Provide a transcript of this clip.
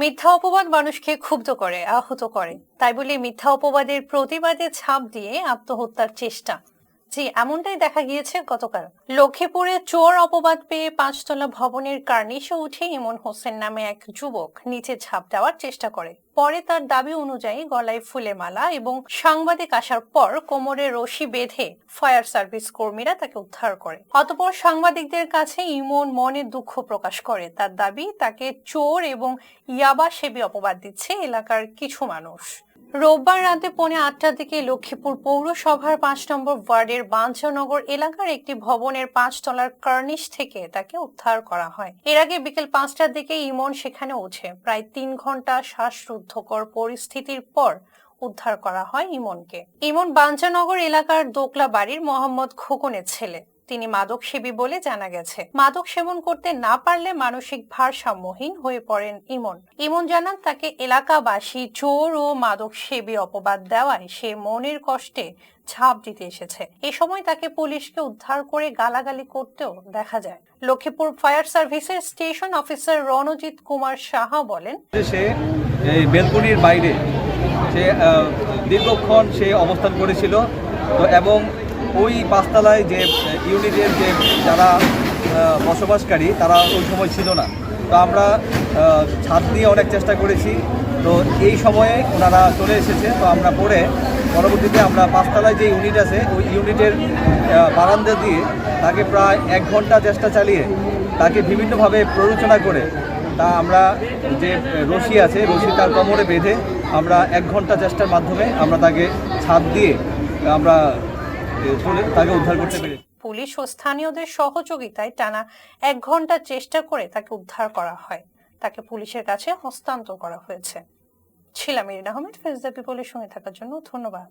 মিথ্যা অপবাদ মানুষকে ক্ষুব্ধ করে, আহত করে। তাই বলে মিথ্যা অপবাদের প্রতিবাদে ছাপ দিয়ে আত্মহত্যার চেষ্টা। জি, এমনটাই দেখা গিয়েছে গতকাল। লক্ষ্মীপুরে চোর অপবাদ পেয়ে পাঁচতলা ভবনের কার্নিশে উঠে ইমন হোসেন নামে এক যুবক নিচে ছাপ দেওয়ার চেষ্টা করে। পরে তার দাবি অনুযায়ী গলায় ফুলে মালা এবং সাংবাদিক আসার পর কোমরে রশি বেঁধে ফায়ার সার্ভিস কর্মীরা তাকে উদ্ধার করে। অতপর সাংবাদিকদের কাছে ইমন মনে দুঃখ প্রকাশ করে। তার দাবি, তাকে চোর এবং ইয়াবা সেবী অপবাদ দিচ্ছে এলাকার কিছু মানুষ। রোববার রাতে পৌনে আটটার দিকে লক্ষ্মীপুর পৌরসভার পাঁচ নম্বর ওয়ার্ডের বাঞ্ছনগর এলাকার একটি ভবনের পাঁচতলার কার্নিশ থেকে তাকে উদ্ধার করা হয়। এর আগে বিকেল পাঁচটার দিকে ইমন সেখানে ওঠে। প্রায় তিন ঘণ্টা শ্বাসরুদ্ধকর পরিস্থিতির পর উদ্ধার করা হয় ইমনকে। ইমন বাঞ্ছানগর এলাকার দোকলা বাড়ির মোহাম্মদ খোকনের ছেলে। তিনি মাদক সেবী বলে জানা গেছে। মাদক সেবন করতে না পারলে মানসিক ভারসাম্যহীন হয়ে পড়েন ইমন। ইমন জানান, তাকে এলাকাবাসী চোর ও মাদক সেবী অপবাদ দেওয়ায় সে মনের কষ্টে ছাপ দিতে এসেছে। এ সময় তাকে পুলিশকে উদ্ধার করে গালাগালি করতেও দেখা যায়। লক্ষ্মীপুর ফায়ার সার্ভিসের স্টেশন অফিসার রণজিৎ কুমার সাহা বলেন সে বেলকুনির বাইরে সে দীর্ঘক্ষণ সে অবস্থান করেছিল। তো এবং ওই পাঁচতলায় যে ইউনিটের যে যারা বসবাসকারী, তারা ওই সময় ছিল না। তো আমরা ছাদ দিয়ে অনেক চেষ্টা করেছি। তো এই সময়ে ওনারা চলে এসেছে। তো আমরা পরে, পরবর্তীতে আমরা পাঁচতলায় যে ইউনিট আছে, ওই ইউনিটের বারান্দা দিয়ে তাকে প্রায় এক ঘণ্টা চেষ্টা চালিয়ে তাকে বিভিন্নভাবে প্ররোচনা করে তা আমরা যে রশি আছে, রশি তার কোমরে বেঁধে আমরা এক ঘণ্টা চেষ্টার মাধ্যমে আমরা তাকে ছাদ দিয়ে আমরা তাকে উদ্ধার করতে পেরেছে। পুলিশ ও স্থানীয়দের সহযোগিতায় টানা এক ঘণ্টা চেষ্টা করে তাকে উদ্ধার করা হয়। তাকে পুলিশের কাছে হস্তান্তর করা হয়েছে। ছিলাম ইরিন আহমেদ ফেস দ্য পিপলের সঙ্গে থাকার জন্য ধন্যবাদ।